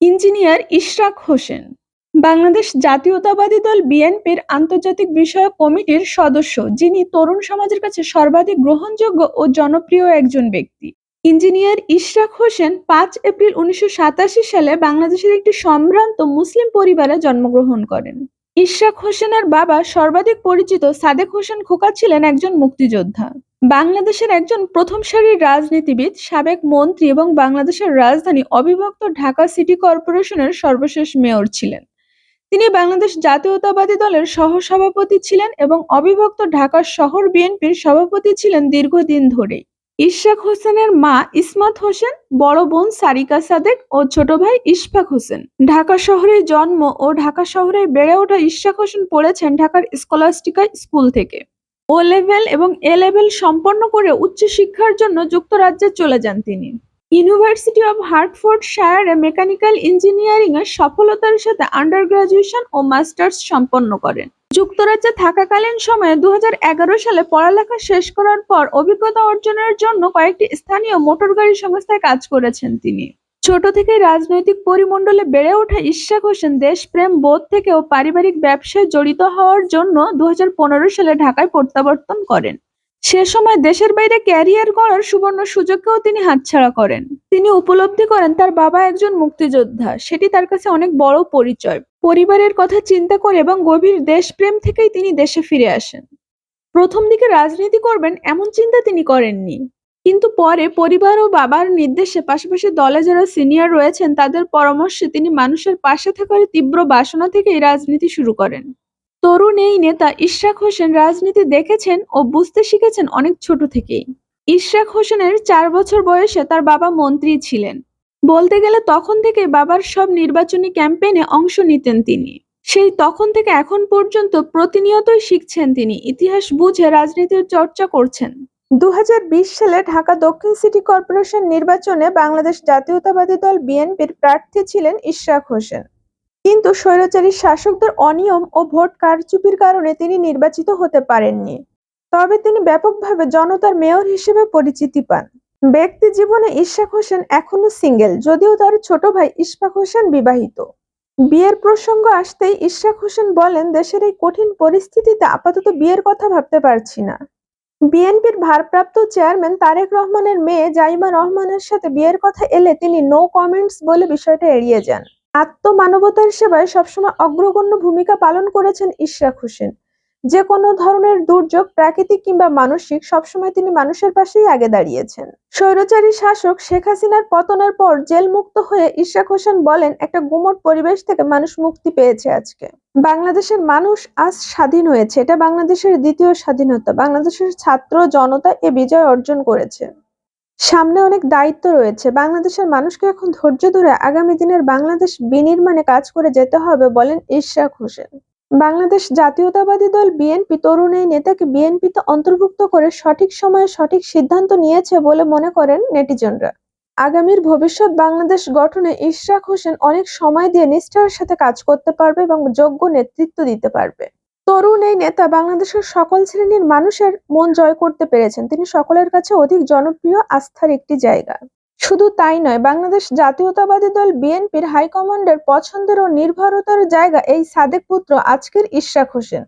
Engineer Ishraq Hossain, Bangladesh জাতীয়তাবাদী দল বিএনপির আন্তর্জাতিক বিষয়ক কমিটির সদস্য, যিনি তরুণ সমাজের কাছে সর্বাধিক গ্রহণযোগ্য ও জনপ্রিয় একজন ব্যক্তি। ইঞ্জিনিয়ার ইশরাক হোসেন পাঁচ এপ্রিল উনিশশো সাতাশি সালে বাংলাদেশের একটি সম্ভ্রান্ত মুসলিম পরিবারে জন্মগ্রহণ করেন। ইশরাক হোসেনের বাবা সর্বাধিক পরিচিত সাদেক হোসেন খোকা ছিলেন একজন মুক্তিযোদ্ধা। বাংলাদেশের একজন প্রথম সারির রাজনীতিবিদ, সাবেক মন্ত্রী এবং বাংলাদেশের রাজধানী অবিভক্ত ঢাকা সিটি কর্পোরেশনের সর্বশেষ মেয়র ছিলেন। তিনি বাংলাদেশ জাতীয়তাবাদী দলের সহসভাপতি ছিলেন এবং অবিভক্ত ঢাকা শহর বিএনপির সভাপতি ছিলেন দীর্ঘদিন ধরেই। ইশরাক হোসেনের মা ইসমাত হোসেন, বড় বোন সারিকা সাদেক ও ছোট ভাই ইশফাক হোসেন। ঢাকা শহরে জন্ম ও ঢাকা শহরে বেড়ে ওঠা ইশরাক হোসেন পড়েছেন ঢাকার স্কলাস্টিকা স্কুল থেকে। ও লেভেল এবং এ লেভেল সম্পন্ন করে উচ্চশিক্ষার জন্য যুক্তরাজ্যে চলে যান তিনি। University of Hertfordshire mechanical engineering এর সফলতার সাথে আন্ডার গ্রাজুয়েশন ও মাস্টার্স সম্পন্ন করেন। যুক্তরাজ্যে থাকাকালীন সময়ে দু হাজার এগারো সালে পড়ালেখা শেষ করার পর অভিজ্ঞতা অর্জনের জন্য কয়েকটি স্থানীয় মোটর গাড়ি সংস্থায় কাজ করেছেন তিনি। ছোট থেকে রাজনৈতিক পরিমণ্ডলে বেড়ে ওঠা ইশাক হোসেন দেশপ্রেম, বোধ থেকেও পারিবারিক ব্যবসায় জড়িত হওয়ার জন্য দু হাজার পনেরো সালে ঢাকায় প্রত্যাবর্তন করেন। সে সময় দেশের বাইরে ক্যারিয়ার করার সুবর্ণ সুযোগকেও তিনি হাতছাড়া করেন। তিনি উপলব্ধি করেন তার বাবা একজন মুক্তিযোদ্ধা, সেটি তার কাছে অনেক বড় পরিচয়। পরিবারের কথা চিন্তা করে এবং গভীর দেশপ্রেম থেকেই তিনি দেশে ফিরে আসেন। প্রথম দিকে রাজনীতি করবেন এমন চিন্তা তিনি করেননি। কিন্তু পরে পরিবার ও বাবার নির্দেশে পাশাপাশি দলে যারা সিনিয়র রয়েছেন, তাদের পরামর্শে তিনি মানুষের পাশে থাকার তীব্র বাসনা থেকেই রাজনীতি শুরু করেন। তরুণ এই নেতা ইশরাক হোসেন রাজনীতি দেখেছেন ও বুঝতে শিখেছেন অনেক ছোট থেকেই। ইশরাক হোসেনের চার বছর বয়সে তার বাবা মন্ত্রী ছিলেন। বলতে গেলে তখন থেকে বাবার সব নির্বাচনী ক্যাম্পেইনে অংশ নিতেন তিনি। সেই তখন থেকে এখন পর্যন্ত প্রতিনিয়তই শিখছেন তিনি, ইতিহাস বুঝে রাজনীতির চর্চা করছেন। দু হাজার বিশ সালে ঢাকা দক্ষিণ সিটি কর্পোরেশন নির্বাচনে বাংলাদেশ জাতীয়তাবাদী দল বিএনপির প্রার্থী ছিলেন ইশরাক হোসেন। কিন্তু স্বৈরাচারী শাসকদের অনিয়ম ও ভোট কারচুপির কারণে তিনি নির্বাচিত হতে পারেননি। তবে তিনি ব্যাপকভাবে জনতার মেয়র হিসেবে পরিচিতি পান। ব্যক্তি জীবনে ইশাক হোসেন এখনও সিঙ্গেল, যদিও তার ছোট ভাই ইশফাক হোসেন বিবাহিত। বিয়ের প্রসঙ্গ আসতেই ইশাক হোসেন বলেন, দেশের এই কঠিন পরিস্থিতিতে আপাতত বিয়ের কথা ভাবতে পারছি না। বিএনপির ভারপ্রাপ্ত চেয়ারম্যান তারেক রহমানের মেয়ে জাইমা রহমানের সাথে বিয়ের কথা এলে তিনি নো কমেন্টস বলে বিষয়টা এড়িয়ে যান। আত্মমানবতার সেবায় সবসময় অগ্রগণ্য ভূমিকা পালন করেছেন ইশরাক হোসেন। যে কোনো ধরনের দুর্যোগ, প্রাকৃতিক কিংবা মানসিক, সবসময় তিনি মানুষের পাশেই আগে দাঁড়িয়েছেন। স্বৈরচারী শাসক শেখ হাসিনার পতনের পর জেল মুক্ত হয়ে ইশরাক হোসেন বলেন, একটা গুমট পরিবেশ থেকে মানুষ মুক্তি পেয়েছে আজকে। বাংলাদেশের মানুষ আজ স্বাধীন হয়েছে। এটা বাংলাদেশের দ্বিতীয় স্বাধীনতা। বাংলাদেশের ছাত্র জনতা এ বিজয় অর্জন করেছে। সামনে অনেক দায়িত্ব রয়েছে। বাংলাদেশের মানুষকে এখন ধৈর্য ধরে আগামী দিনের বাংলাদেশ বিনির্মাণে কাজ করে যেতে হবে, বলেন ইশরাক হোসেন। বাংলাদেশ জাতীয়তাবাদী দল বিএনপি তরুণ এই নেতাকে বিএনপিতে অন্তর্ভুক্ত করে সঠিক সময়ে সঠিক সিদ্ধান্ত নিয়েছে বলে মনে করেন নেটিজনরা। আগামীর ভবিষ্যৎ বাংলাদেশ গঠনে ইশরাক হোসেন অনেক সময় দিয়ে নিষ্ঠার সাথে কাজ করতে পারবে এবং যোগ্য নেতৃত্ব দিতে পারবে। তরুণ এই নেতা বাংলাদেশের সকল শ্রেণির মানুষের মন জয় করতে পেরেছেন। তিনি সকলের কাছে অধিক জনপ্রিয়, আস্থার একটি জায়গা। শুধু তাই নয়, বাংলাদেশ জাতীয়তাবাদী দল বিএনপির হাইকমান্ডের পছন্দের ও নির্ভরতার জায়গা এই সাদেক পুত্র আজকের ইশরাক হোসেন।